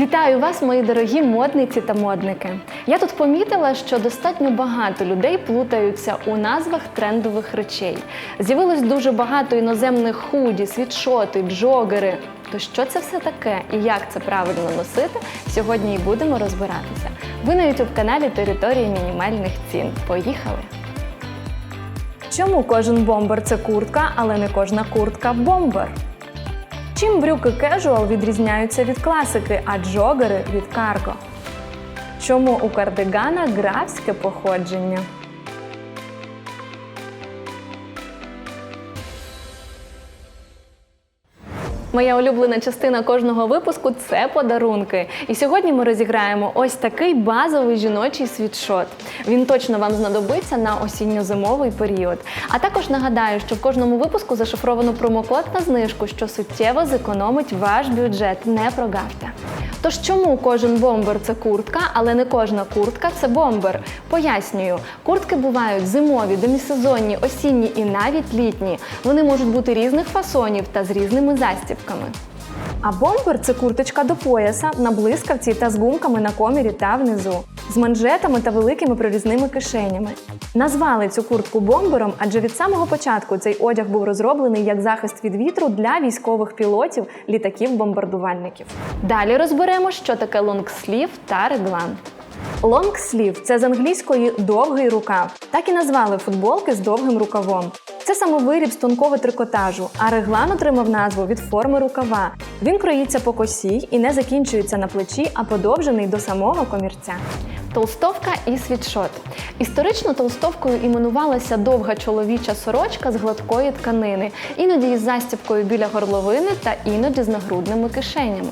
Вітаю вас, мої дорогі модниці та модники. Я тут помітила, що достатньо багато людей плутаються у назвах трендових речей. З'явилось дуже багато іноземних худі, світшоти, джогери. То що це все таке і як це правильно носити? Сьогодні і будемо розбиратися. Ви на youtube каналі Територія мінімальних цін. Поїхали! Чому кожен бомбер це куртка, але не кожна куртка бомбер? Чим брюки кежуал відрізняються від класики, а джогери від карго? Чому у кардигана графське походження? Моя улюблена частина кожного випуску це подарунки. І сьогодні ми розіграємо ось такий базовий жіночий світшот. Він точно вам знадобиться на осінньо-зимовий період. А також нагадаю, що в кожному випуску зашифровано промокод на знижку, що суттєво зекономить ваш бюджет. Не прогавте. Тож чому кожен бомбер це куртка, але не кожна куртка це бомбер? Пояснюю, куртки бувають зимові, демісезонні, осінні і навіть літні. Вони можуть бути різних фасонів та з різними застібками. А бомбер це курточка до пояса на блискавці та з гумками на комірі та внизу, з манжетами та великими прорізними кишенями. Назвали цю куртку бомбером, адже від самого початку цей одяг був розроблений як захист від вітру для військових пілотів, літаків-бомбардувальників. Далі розберемо, що таке лонгслів та реглан. Лонгслів це з англійської довгий рукав. Так і назвали футболки з довгим рукавом. Це самовиріб з тонкого трикотажу, а реглан отримав назву від форми рукава. Він кроїться по косі і не закінчується на плечі, а подовжений до самого комірця. Толстовка і світшот. Історично толстовкою іменувалася довга чоловіча сорочка з гладкої тканини, іноді із застібкою біля горловини та іноді з нагрудними кишенями.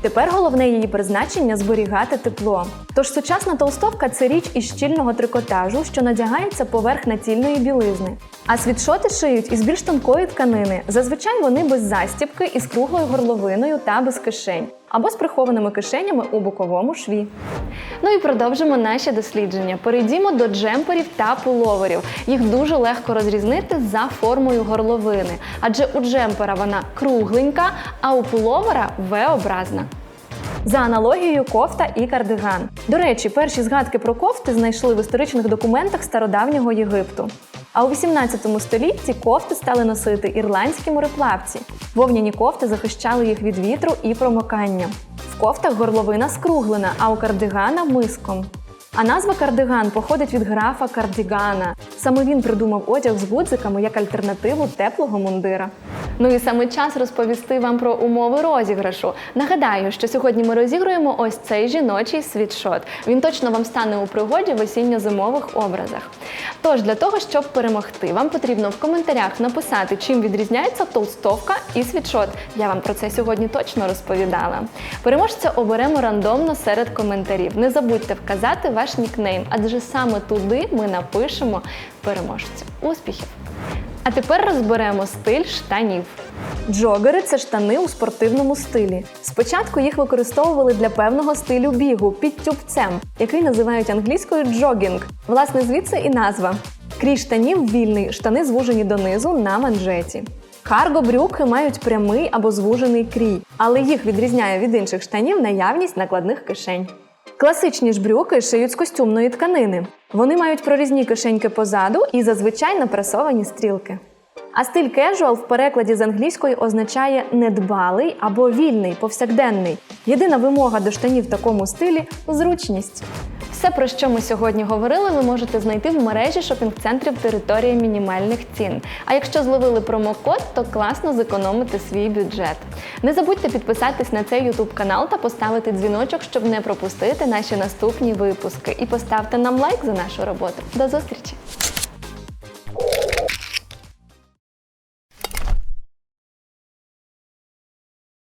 Тепер головне її призначення зберігати тепло. Тож сучасна толстовка це річ із щільного трикотажу, що надягається поверх націльної білизни. А світшоти шиють із більш тонкої тканини. Зазвичай вони без застібки із круглою горловиною та без кишень, або з прихованими кишенями у боковому шві. Ну і продовжимо наші дослідження. Перейдімо до джемперів та пуловерів. Їх дуже легко розрізнити за формою горловини, адже у джемпера вона кругленька, а у пуловера V-образна. За аналогією кофта і кардиган. До речі, перші згадки про кофти знайшли в історичних документах стародавнього Єгипту. А у 18 столітті кофти стали носити ірландські мореплавці. Вовняні кофти захищали їх від вітру і промокання. В кофтах горловина скруглена, а у кардигана миском. А назва кардиган походить від графа кардігана. Саме він придумав одяг з гудзиками як альтернативу теплого мундира. Ну і саме час розповісти вам про умови розіграшу. Нагадаю, що сьогодні ми розігруємо ось цей жіночий світшот. Він точно вам стане у пригоді в осінньо-зимових образах. Тож для того, щоб перемогти, вам потрібно в коментарях написати, чим відрізняється толстовка і світшот. Я вам про це сьогодні точно розповідала. Переможця оберемо рандомно серед коментарів. Не забудьте вказати ваш нікнейм, адже саме туди ми напишемо переможцю. Успіхів! А тепер розберемо стиль штанів. Джогери це штани у спортивному стилі. Спочатку їх використовували для певного стилю бігу під тюбцем, який називають англійською джогінг. Власне, звідси і назва. Крій штанів вільний, штани звужені донизу на манжеті. Карго брюки мають прямий або звужений крій, але їх відрізняє від інших штанів наявність накладних кишень. Класичні ж брюки шиють з костюмної тканини. Вони мають прорізні кишеньки позаду і зазвичай напресовані стрілки. А стиль кежуал в перекладі з англійської означає недбалий або вільний, повсякденний. Єдина вимога до штанів в такому стилі зручність. Все, про що ми сьогодні говорили, ви можете знайти в мережі шопінг-центрів території мінімальних цін. А якщо зловили промокод, то класно зекономити свій бюджет. Не забудьте підписатись на цей YouTube канал та поставити дзвіночок, щоб не пропустити наші наступні випуски. І поставте нам лайк за нашу роботу. До зустрічі!